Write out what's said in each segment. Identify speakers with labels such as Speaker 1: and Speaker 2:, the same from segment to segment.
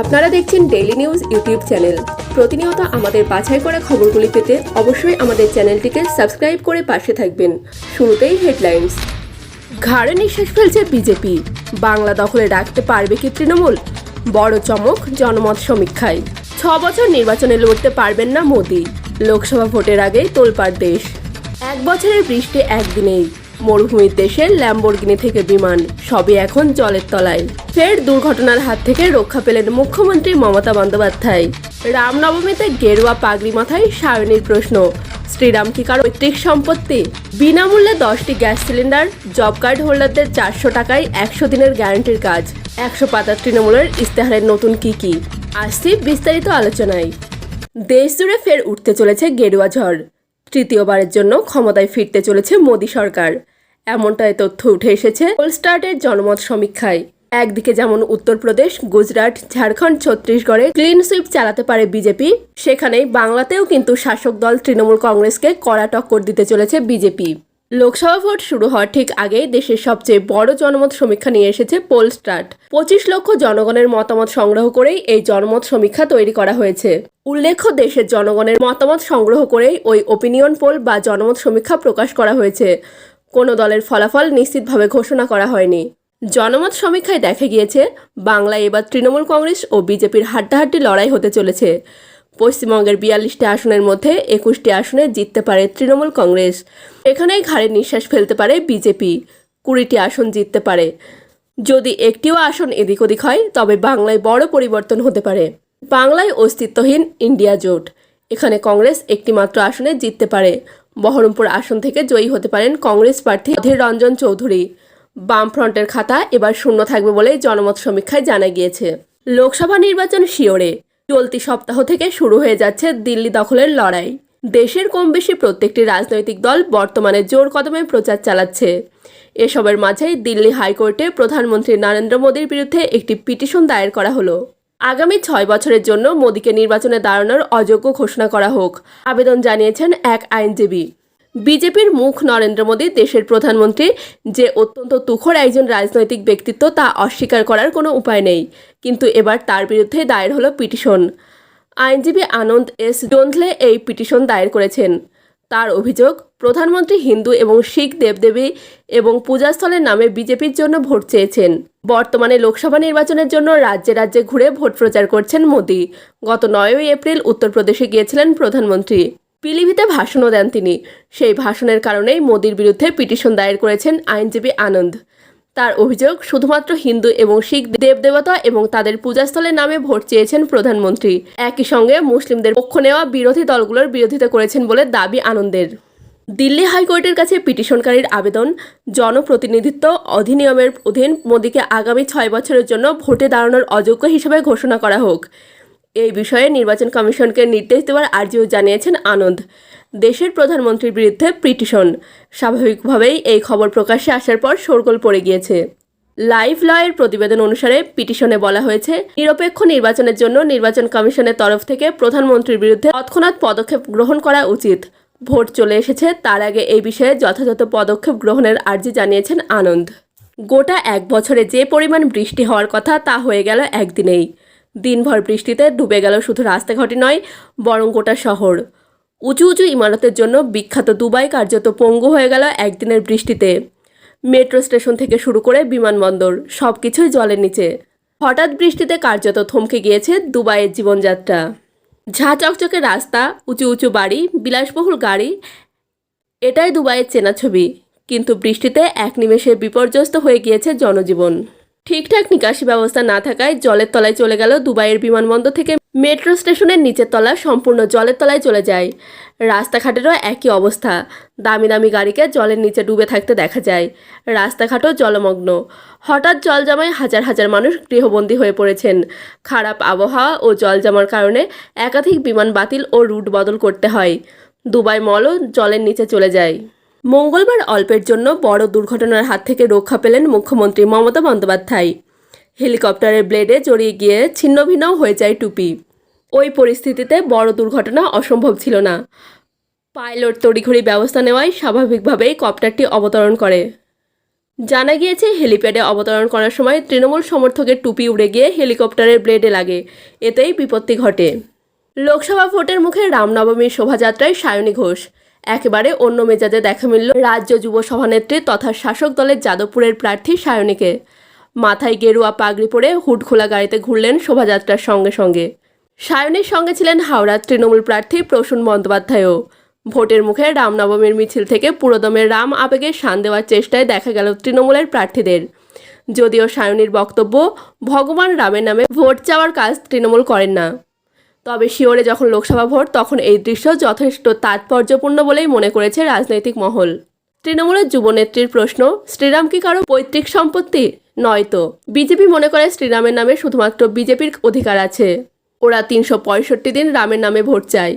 Speaker 1: আপনারা দেখছেন daily news YouTube channel প্রতিনিয়ত আমাদের বাছাই করা খবরগুলি পেতে অবশ্যই আমাদের চ্যানেলটিকে সাবস্ক্রাইব করে পাশে থাকবেন। শুরুতেই হেডলাইন্স ঘাড়ে নিঃশ্বাস ফেলছে বিজেপি বাংলা দখলে রাখতে পারবে কি তৃণমূল? বড় চমক জনমত সমীক্ষায়। ছ বছর নির্বাচনে লড়তে পারবেন না মোদি। লোকসভা ভোটের আগেই তোলপাড় দেশ। এক বছরের বৃষ্টি একদিনেই। মরুভূমির দেশে ল্যাম্বরগিনি থেকে বিমান, সবই এখন জলের তলায়। ফের দুর্ঘটনার হাত থেকে রক্ষা পেলেন মুখ্যমন্ত্রী মমতা বন্দ্যোপাধ্যায়। রামনবমীতে গেরুয়া পাগড়ি মাথায় সায়নীর প্রশ্ন, শ্রীরাম কি কারও পৈতৃক সম্পত্তি? বিনামূল্যে দশটি গ্যাস সিলিন্ডার, জব কার্ড হোল্ডারদের চারশো টাকায় একশো দিনের গ্যারান্টির কাজ, একশো পাতার তৃণমূলের ইস্তেহারের নতুন কি কি? আসছি বিস্তারিত আলোচনায়। দেশ জুড়ে ফের উঠতে চলেছে গেরুয়া ঝড়। তৃতীয়বারের জন্য ক্ষমতায় ফিরতে চলেছে মোদী সরকার। এমনটাই তথ্য উঠে এসেছে পোলস্টার্টের জনমত সমীক্ষায়। একদিকে যেমন উত্তরপ্রদেশ, গুজরাট, ঝাড়খণ্ড, ছত্তিশগড়ে ক্লিন সুইপ চালাতে পারে বিজেপি, সেখানেই বাংলাতেও কিন্তু শাসক দল তৃণমূল কংগ্রেসকে কড়া টক্কর দিতে চলেছে বিজেপি। লোকসভা ভোট শুরু হওয়ার ঠিক আগে দেশের সবচেয়ে বড় জনমত সমীক্ষা নিয়ে এসেছে পোল পোলস্টার্ট পঁচিশ লক্ষ জনগণের মতামত সংগ্রহ করেই এই জনমত সমীক্ষা তৈরি করা হয়েছে। উল্লেখ্য, দেশের জনগণের মতামত সংগ্রহ করেই ওই ওপিনিয়ন পোল বা জনমত সমীক্ষা প্রকাশ করা হয়েছে। কোনো দলের ফলাফল নিশ্চিতভাবে ঘোষণা করা হয়নি। জনমত সমীক্ষায় দেখা গিয়েছে, বাংলায় এবার তৃণমূল কংগ্রেস ও বিজেপির হাড্ডাহাড্ডি লড়াই হতে চলেছে। পশ্চিমবঙ্গের বিয়াল্লিশটি আসনের মধ্যে একুশটি আসনে জিততে পারে তৃণমূল কংগ্রেস। এখানেই ঘাড়ে নিঃশ্বাস ফেলতে পারে বিজেপি। কুড়িটি আসন জিততে পারে। যদি একটিও আসন এদিক ওদিক হয়, তবে বাংলায় বড় পরিবর্তন হতে পারে। বাংলায় অস্তিত্বহীন ইন্ডিয়া জোট। এখানে কংগ্রেস একটি মাত্র আসনে জিততে পারে। বহরমপুর আসন থেকে জয়ী হতে পারেন কংগ্রেস প্রার্থী অধীর রঞ্জন চৌধুরী। বামফ্রন্টের খাতা এবার শূন্য থাকবে বলে জনমত সমীক্ষায় জানা গিয়েছে। লোকসভা নির্বাচন শিওরে। চলতি সপ্তাহ থেকে শুরু হয়ে যাচ্ছে দিল্লি দখলের লড়াই। দেশের কম বেশি প্রত্যেকটি রাজনৈতিক দল বর্তমানে জোর কদমে প্রচার চালাচ্ছে। এসবের মাঝেই দিল্লি হাইকোর্টে প্রধানমন্ত্রী নরেন্দ্র মোদীর বিরুদ্ধে একটি পিটিশন দায়ের করা হলো। আগামী ছয় বছরের জন্য মোদীকে নির্বাচনে দাঁড়ানোর অযোগ্য ঘোষণা করা হোক। আবেদন জানিয়েছেন এক আইনজীবী। বিজেপির মুখ নরেন্দ্র মোদী, দেশের প্রধানমন্ত্রী, যে অত্যন্ত তুখর একজন রাজনৈতিক ব্যক্তিত্ব, তা অস্বীকার করার কোনো উপায় নেই। কিন্তু এবার তার বিরুদ্ধে দায়ের হলো পিটিশন। আইনজীবী আনন্দ এস জোন্থলে এই পিটিশন দায়ের করেছেন। তার অভিযোগ, প্রধানমন্ত্রী হিন্দু এবং শিখ দেবদেবী এবং পূজাস্থলের নামে বিজেপির জন্য ভোট চেয়েছেন। বর্তমানে লোকসভা নির্বাচনের জন্য রাজ্যে রাজ্যে ঘুরে ভোট প্রচার করছেন মোদী। গত নয়ই এপ্রিল উত্তরপ্রদেশে গিয়েছিলেন প্রধানমন্ত্রী। পিলিভিতে ভাষণও দেন তিনি। সেই ভাষণের কারণেই মোদির বিরুদ্ধে পিটিশন দায়ের করেছেন আইনজীবী আনন্দ। তার অভিযোগ, শুধুমাত্র হিন্দু এবং শিখ দেবদেবতা এবং তাদের পূজাস্থলের নামে ভোট চেয়েছেন প্রধানমন্ত্রী। একই সঙ্গে মুসলিমদের পক্ষ নেওয়া বিরোধী দলগুলোর বিরোধিতা করেছেন বলে দাবি আনন্দের। দিল্লি হাইকোর্টের কাছে পিটিশনকারীর আবেদন, জনপ্রতিনিধিত্ব অধিনিয়মের অধীন মোদীকে আগামী ছয় বছরের জন্য ভোটে দাঁড়ানোর অযোগ্য হিসেবে ঘোষণা করা হোক। এই বিষয়ে নির্বাচন কমিশনকে নির্দেশ দেওয়ার আর্জিও জানিয়েছেন আনন্দ। দেশের প্রধানমন্ত্রীর বিরুদ্ধে পিটিশন। স্বাভাবিকভাবেই এই খবর প্রকাশ্যে আসার পর শোরগোল পড়ে গিয়েছে। লাইভ লয়ের প্রতিবেদন অনুসারে পিটিশনে বলা হয়েছে, নিরপেক্ষ নির্বাচনের জন্য নির্বাচন কমিশনের তরফ থেকে প্রধানমন্ত্রীর বিরুদ্ধে তৎক্ষণাৎ পদক্ষেপ গ্রহণ করা উচিত। ভোট চলে এসেছে, তার আগে এই বিষয়ে যথাযথ পদক্ষেপ গ্রহণের আর্জি জানিয়েছেন আনন্দ। গোটা এক বছরে যে পরিমাণ বৃষ্টি হওয়ার কথা তা হয়ে গেল একদিনেই। দিনভর বৃষ্টিতে ডুবে গেল শুধু রাস্তাঘাটই নয়, বরং গোটা শহর। উঁচু উঁচু ইমারতের জন্য বিখ্যাত দুবাই কার্যত পঙ্গু হয়ে গেল একদিনের বৃষ্টিতে। মেট্রো স্টেশন থেকে শুরু করে বিমানবন্দর সব কিছুই জলের নিচে। হঠাৎ বৃষ্টিতে কার্যত থমকে গিয়েছে দুবাইয়ের জীবনযাত্রা। ঝাঁ চকচকে রাস্তা, উঁচু উঁচু বাড়ি, বিলাসবহুল গাড়ি, এটাই দুবাইয়ের চেনা ছবি। কিন্তু বৃষ্টিতে এক নিমেষে বিপর্যস্ত হয়ে গিয়েছে জনজীবন। ঠিকঠাক নিকাশি ব্যবস্থা না থাকায় জলের তলায় চলে গেল দুবাইয়ের বিমানবন্দর থেকে মেট্রো স্টেশনের নিচের তলা সম্পূর্ণ জলের তলায় চলে যায়। রাস্তাঘাটেরও একই অবস্থা। দামি দামি গাড়িকে জলের নিচে ডুবে থাকতে দেখা যায়। রাস্তাঘাটও জলমগ্ন। হঠাৎ জল জমায় হাজার হাজার মানুষ গৃহবন্দী হয়ে পড়েছেন। খারাপ আবহাওয়া ও জল জমার কারণে একাধিক বিমান বাতিল ও রুট বদল করতে হয়। দুবাই মলও জলের নিচে চলে যায়। মঙ্গলবার অল্পের জন্য বড় দুর্ঘটনার হাত থেকে রক্ষা পেলেন মুখ্যমন্ত্রী মমতা বন্দ্যোপাধ্যায়। হেলিকপ্টারের ব্লেডে জড়িয়ে গিয়ে ছিন্নভিন্নও হয়ে যায় টুপি। ওই পরিস্থিতিতে বড় দুর্ঘটনা অসম্ভব ছিল না। পাইলট তড়িঘড়ি ব্যবস্থা নেওয়ায় স্বাভাবিকভাবেই কপ্টারটি অবতরণ করে। জানা গিয়েছে, হেলিপ্যাডে অবতরণ করার সময় তৃণমূল সমর্থকের টুপি উড়ে গিয়ে হেলিকপ্টারের ব্লেডে লাগে। এতেই বিপত্তি ঘটে। লোকসভা ভোটের মুখে রামনবমীর শোভাযাত্রায় সায়নী ঘোষ। একেবারে অন্য মেজাজে দেখা মিলল রাজ্য যুব সভানেত্রী তথা শাসক দলের যাদবপুরের প্রার্থী সায়নীকে। মাথায় গেরুয়া পাগড়ি পরে হুড খোলা গাড়িতে ঘুরলেন শোভাযাত্রার সঙ্গে সঙ্গে। সায়নীর সঙ্গে ছিলেন হাওড়ার তৃণমূল প্রার্থী প্রসূন বন্দ্যোপাধ্যায়ও। ভোটের মুখে রামনবমীর মিছিল থেকে পুরোদমের রাম আবেগে শান দেওয়ার চেষ্টায় দেখা গেল তৃণমূলের প্রার্থীদের। যদিও সায়নীর বক্তব্য ভগবান রামের নামে ভোট চাওয়ার কাজ তৃণমূল করেন না। তবে শিওরে যখন লোকসভা ভোট, তখন এই দৃশ্য যথেষ্ট তাৎপর্যপূর্ণ বলেই মনে করেছে রাজনৈতিক মহল। তৃণমূলের যুবনেত্রীর প্রশ্ন, শ্রীরাম কি কারও পৈতৃক সম্পত্তি? নয়তো বিজেপি মনে করে শ্রীরামের নামে শুধুমাত্র বিজেপির অধিকার আছে। ওরা তিনশো পঁয়ষট্টি দিন রামের নামে ভোট চায়।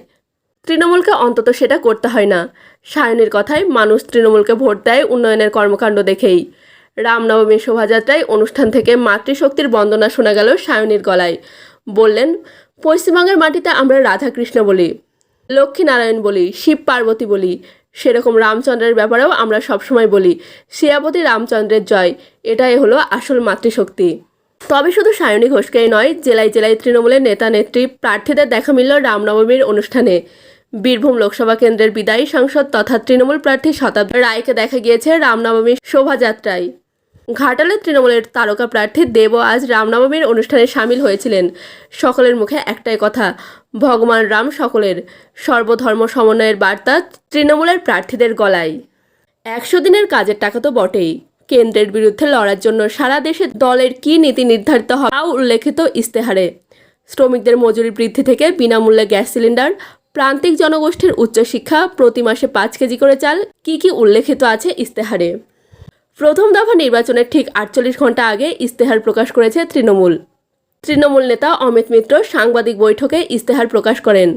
Speaker 1: তৃণমূলকে অন্তত সেটা করতে হয় না। সায়নের কথায়, মানুষ তৃণমূলকে ভোট দেয় উন্নয়নের কর্মকাণ্ড দেখেই। রামনবমীর শোভাযাত্রায় অনুষ্ঠান থেকে মাতৃশক্তির বন্দনা শোনা গেল সায়নীর গলায়। বললেন পশ্চিমবঙ্গের মাটিতে আমরা রাধাকৃষ্ণ বলি, লক্ষ্মীনারায়ণ বলি, শিব পার্বতী বলি, সেরকম রামচন্দ্রের ব্যাপারেও আমরা সবসময় বলি শিয়াপতি রামচন্দ্রের জয়, এটাই হলো আসল মাতৃশক্তি। তবে শুধু সায়নী ঘোষকেই নয়, জেলায় জেলায় তৃণমূলের নেতা নেত্রী প্রার্থীদের দেখা মিলল রামনবমীর অনুষ্ঠানে। বীরভূম লোকসভা কেন্দ্রের বিদায়ী সাংসদ তথা তৃণমূল প্রার্থী শতাব্দী রায়কে দেখা গিয়েছে রামনবমীর শোভাযাত্রায়। ঘাটালের তৃণমূলের তারকা প্রার্থী দেব আজ রামনবমীর অনুষ্ঠানে সামিল হয়েছিলেন। সকলের মুখে একটাই কথা, ভগবান রাম সকলের সর্বধর্ম সমন্বয়ের বার্তা তৃণমূলের প্রার্থীদের গলায়। একশো দিনের কাজের টাকা তো বটেই। কেন্দ্রের বিরুদ্ধে লড়ার জন্য সারা দেশে দলের কী নীতি নির্ধারিত হয় তাও উল্লেখিত ইস্তেহারে শ্রমিকদের মজুরি বৃদ্ধি থেকে বিনামূল্যে গ্যাস সিলিন্ডার, প্রান্তিক জনগোষ্ঠীর উচ্চশিক্ষা, প্রতি মাসে পাঁচ কেজি করে চাল, কী কী উল্লেখিত আছে ইস্তেহারে প্রথম দফা নির্বাচনের ঠিক আটচল্লিশ ঘণ্টা আগে ইস্তেহার প্রকাশ করেছে তৃণমূল। তৃণমূল নেতা অমিত মিত্র সাংবাদিক বৈঠকে ইস্তেহার প্রকাশ করেন।